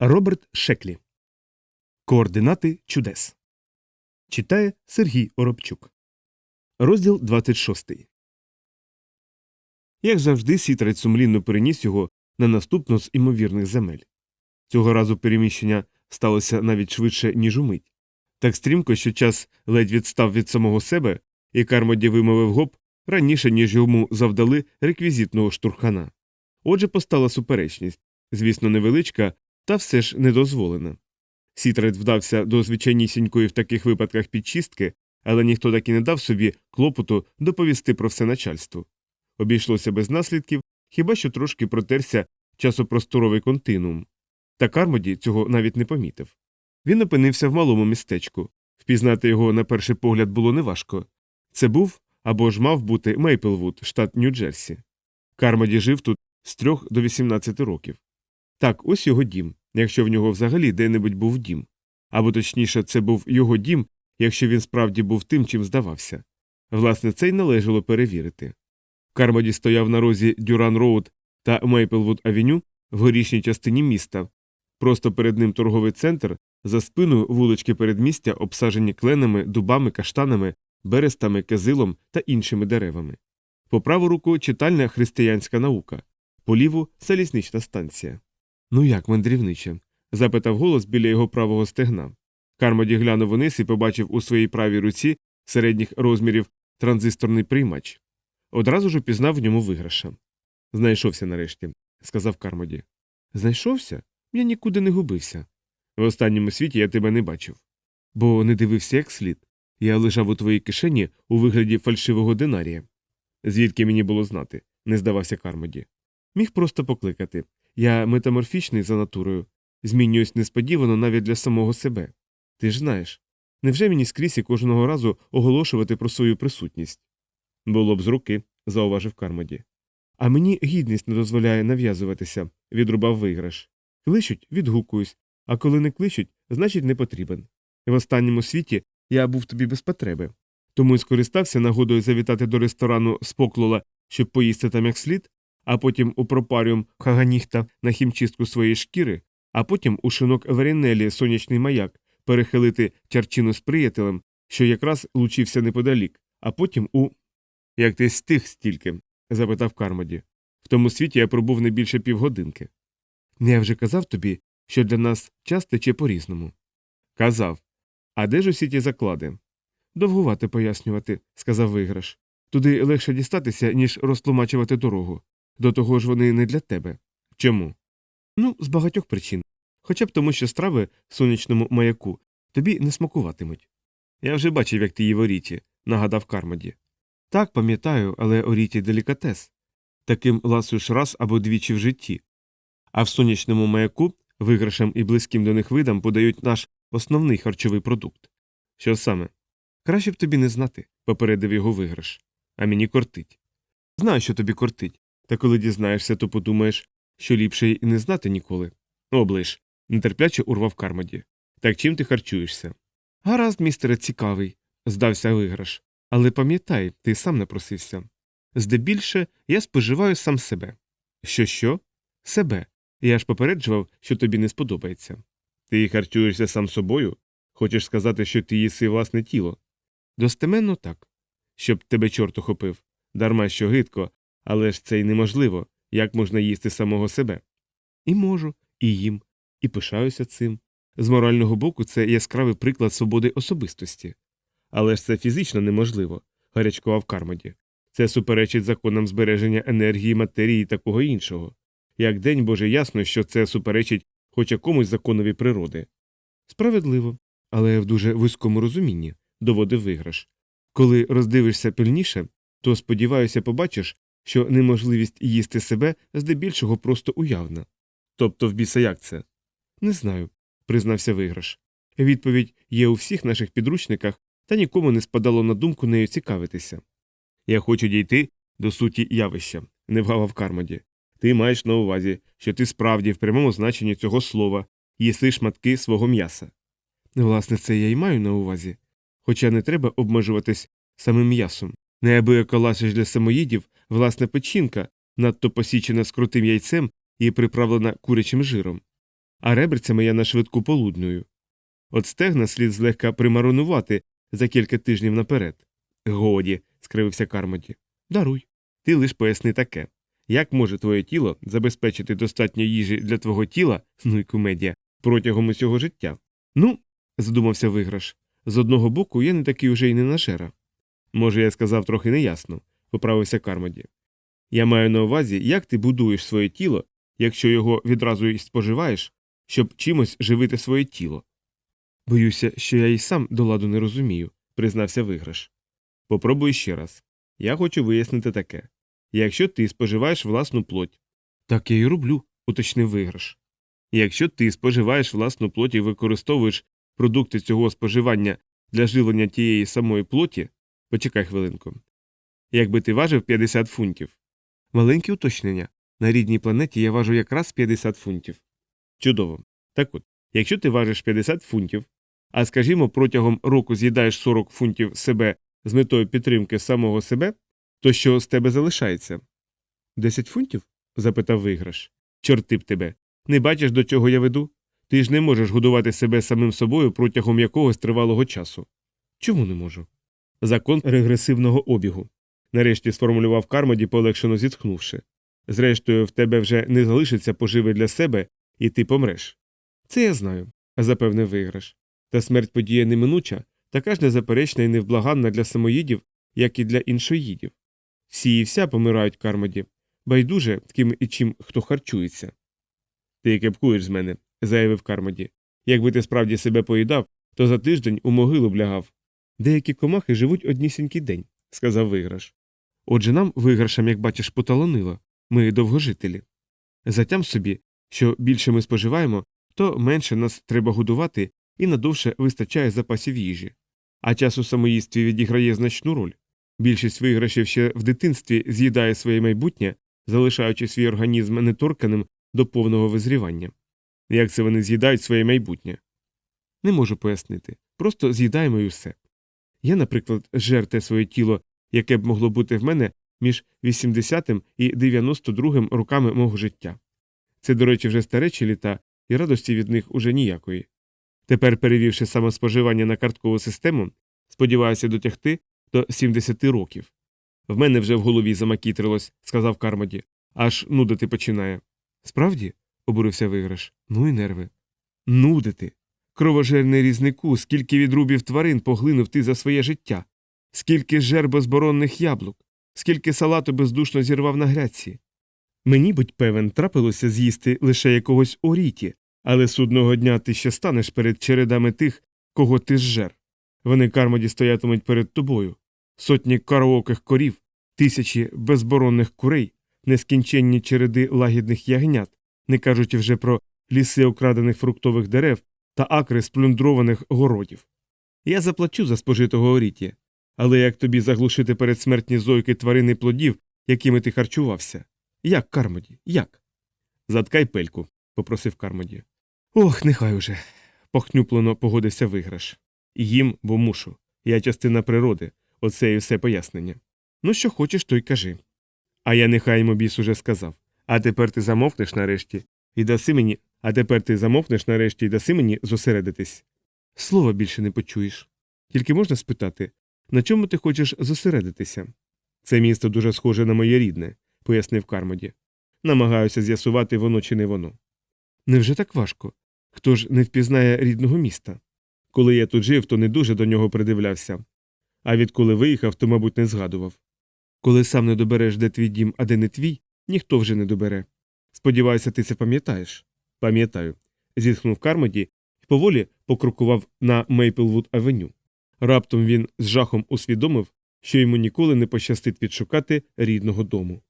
Роберт Шеклі. Координати чудес. Читає Сергій Оробчук. Розділ 26. Як завжди, сітрець сумлінно переніс його на наступну з імовірних земель. Цього разу переміщення сталося навіть швидше, ніж умить. Так стрімко, що час ледь відстав від самого себе, і Кармоді вимовив гоп раніше, ніж йому завдали реквізитного штурхана. Отже, постала суперечність, звісно, невеличка, та все ж недозволена. Сітрет вдався до звичайнісінької в таких випадках підчистки, але ніхто так і не дав собі клопоту доповісти про все начальству. Обійшлося без наслідків, хіба що трошки протерся часопросторовий континуум. Та Кармоді цього навіть не помітив. Він опинився в малому містечку. Впізнати його на перший погляд було неважко. Це був або ж мав бути Мейплвуд, штат Нью-Джерсі. Кармоді жив тут з 3 до 18 років. Так, ось його дім, якщо в нього взагалі де-небудь був дім. Або точніше, це був його дім, якщо він справді був тим, чим здавався. Власне, це й належало перевірити. Кармоді стояв на розі Дюран Роуд та Мейплвуд Авеню в горішній частині міста. Просто перед ним торговий центр, за спиною вулички передмістя, обсажені кленами, дубами, каштанами, берестами, кизилом та іншими деревами. По праву руку читальна християнська наука, по ліву залізнична станція. Ну як, мандрівниче? запитав голос біля його правого стегна. Кармоді глянув униз і побачив у своїй правій руці середніх розмірів транзисторний приймач. Одразу ж упізнав в ньому виграша. Знайшовся нарешті, сказав Кармоді. Знайшовся? Я нікуди не губився. В останньому світі я тебе не бачив. Бо не дивився як слід. Я лежав у твоїй кишені у вигляді фальшивого динарія. Звідки мені було знати, не здавався Кармоді. Міг просто покликати. Я метаморфічний за натурою, змінююсь несподівано навіть для самого себе. Ти ж знаєш. Невже мені скрізь і кожного разу оголошувати про свою присутність? Було б з руки, зауважив Кармоді. А мені гідність не дозволяє нав'язуватися, відрубав виграш. Кличуть, відгукуюсь, а коли не кличуть, значить не потрібен. В останньому світі я був тобі без потреби. Тому й скористався нагодою завітати до ресторану Споклола, щоб поїсти там як слід, а потім у пропаріум Хаганіхта на хімчистку своєї шкіри, а потім у шинок Верінелі сонячний маяк перехилити чарчину з приятелем, що якраз лучився неподалік, а потім у. Як ти стих стільки? запитав Кармоді. В тому світі я пробув не більше півгодинки. Я вже казав тобі, що для нас час тече по різному. Казав. А де ж усі ті заклади? Довгувати пояснювати, сказав виграш. Туди легше дістатися, ніж розтлумачувати дорогу. До того ж вони не для тебе. Чому? Ну, з багатьох причин. Хоча б тому, що страви в сонячному маяку тобі не смакуватимуть. Я вже бачив, як ти її в оріті, нагадав Кармоді. Так, пам'ятаю, але оріті делікатес. Таким ласуєш раз або двічі в житті. А в сонячному маяку виграшам і близьким до них видам подають наш основний харчовий продукт. Що саме? Краще б тобі не знати, попередив його виграш. А мені кортить. Знаю, що тобі кортить, та коли дізнаєшся, то подумаєш, що ліпше й не знати ніколи. Оближ, нетерпляче урвав Кармоді. Так чим ти харчуєшся? Гаразд, містере, цікавий, здався виграш. Але пам'ятай, ти сам не просився. Здебільше я споживаю сам себе. Що що? Себе. Я ж попереджував, що тобі не сподобається. Ти харчуєшся сам собою? Хочеш сказати, що ти їси власне тіло? Достеменно так. Щоб тебе чорт ухопив. Дарма що гидко, але ж це й неможливо. Як можна їсти самого себе? І можу, і їм, і пишаюся цим. З морального боку, це яскравий приклад свободи особистості. Але ж це фізично неможливо, гарячкував Кармоді. Це суперечить законам збереження енергії, матерії і такого іншого. Як день Боже ясно, що це суперечить хоч якомусь законові природи. Справедливо, але в дуже вузькому розумінні, доводив виграш. Коли роздивишся пильніше, то, сподіваюся, побачиш, що неможливість їсти себе здебільшого просто уявна. Тобто в біса як це? Не знаю, признався виграш. Відповідь є у всіх наших підручниках, та нікому не спадало на думку нею цікавитися. Я хочу дійти до суті явища, не вгавав Кармоді. Ти маєш на увазі, що ти справді в прямому значенні цього слова їси шматки свого м'яса. Власне, це я й маю на увазі. Хоча не треба обмежуватись самим м'ясом. Неабияка ласиш для самоїдів, власне печінка, надто посічена з крутим яйцем і приправлена курячим жиром. а реберцями я на швидку полуднюю. От стегна слід злегка примаронувати за кілька тижнів наперед. Годі, скривився Кармоді. Даруй. Ти лиш поясни таке. Як може твоє тіло забезпечити достатньо їжі для твого тіла, ну й кумедія, протягом усього життя? Ну, задумався виграш. З одного боку, я не такий уже й не нашера. Може, я сказав трохи неясно, поправився Кармоді. Я маю на увазі, як ти будуєш своє тіло, якщо його відразу й споживаєш, щоб чимось живити своє тіло. Боюся, що я й сам до ладу не розумію, признався виграш. Попробуй ще раз. Я хочу вияснити таке. Якщо ти споживаєш власну плоть. Так я й роблю, уточнив виграш. Якщо ти споживаєш власну плоть і використовуєш продукти цього споживання для живлення тієї самої плоті, почекай хвилинку. Якби ти важив 50 фунтів. Маленьке уточнення. На рідній планеті я важу якраз 50 фунтів. Чудово. Так от, якщо ти важиш 50 фунтів, а скажімо, протягом року з'їдаєш 40 фунтів себе з метою підтримки самого себе, то що з тебе залишається? Десять фунтів? запитав виграш. Чорти б тебе. Не бачиш, до чого я веду? Ти ж не можеш годувати себе самим собою протягом якогось тривалого часу. Чому не можу? Закон регресивного обігу. Нарешті сформулював Кармоді, полегшено зітхнувши. Зрештою, в тебе вже не залишиться поживи для себе, і ти помреш. Це я знаю, запевнив виграш. Та смерть подія неминуча, така ж незаперечна і невблаганна для самоїдів, як і для іншоїдів. Всі і вся помирають Кармоді, байдуже ким і чим хто харчується. Ти кепкуєш з мене, заявив Кармоді. Якби ти справді себе поїдав, то за тиждень у могилу б лягав. Деякі комахи живуть однісінький день, сказав виграш. Отже, нам виграшам, як бачиш, поталонило ми довгожителі. Затям собі, що більше ми споживаємо, то менше нас треба годувати і надовше вистачає запасів їжі. А час у самоїстві відіграє значну роль. Більшість виграшів ще в дитинстві з'їдає своє майбутнє, залишаючи свій організм неторканим до повного визрівання. Як це вони з'їдають своє майбутнє? Не можу пояснити. Просто з'їдаємо і все. Я, наприклад, жер те своє тіло, яке б могло бути в мене між 80-м і 92-м роками мого життя. Це, до речі, вже старечі літа, і радості від них уже ніякої. Тепер, перевівши самоспоживання на карткову систему, сподіваюся дотягти до 70 років. В мене вже в голові замакітрилось, сказав Кармоді, аж нудити починає. Справді? обурився виграш. Ну і нерви. Нудити. Кровожерний різнику, скільки відрубів тварин поглинув ти за своє життя, скільки жер безборонних яблук, скільки салату бездушно зірвав на грядці. Мені, будь певен, трапилося з'їсти лише якогось оріті, але судного дня ти ще станеш перед чередами тих, кого ти зжер. Вони кармоді стоятимуть перед тобою. Сотні караоких корів, тисячі безборонних курей, нескінченні череди лагідних ягнят, не кажучи вже про ліси окрадених фруктових дерев та акри сплюндрованих городів. Я заплачу за спожитого оріті, але як тобі заглушити передсмертні зойки тварини плодів, якими ти харчувався? Як, Кармоді, як? Заткай пельку, попросив Кармоді. Ох, нехай уже. похнюплено погодився виграш. Їм, бо мушу. Я частина природи, оце і все пояснення. Ну, що хочеш, то й кажи. А я нехай йому біс уже сказав. А тепер ти замовкнеш нарешті і даси мені. А тепер ти замовкнеш нарешті і даси мені зосередитись. Слова більше не почуєш. Тільки можна спитати, на чому ти хочеш зосередитися? Це місто дуже схоже на моє рідне, пояснив Кармоді. Намагаюся з'ясувати воно чи не воно. Невже так важко? Хто ж не впізнає рідного міста? Коли я тут жив, то не дуже до нього придивлявся. А відколи виїхав, то, мабуть, не згадував. Коли сам не добереш, де твій дім, а де не твій, ніхто вже не добере. Сподіваюся, ти це пам'ятаєш. Пам'ятаю. зітхнув Кармоді і поволі покрокував на Мейплвуд Авеню. Раптом він з жахом усвідомив, що йому ніколи не пощастить відшукати рідного дому.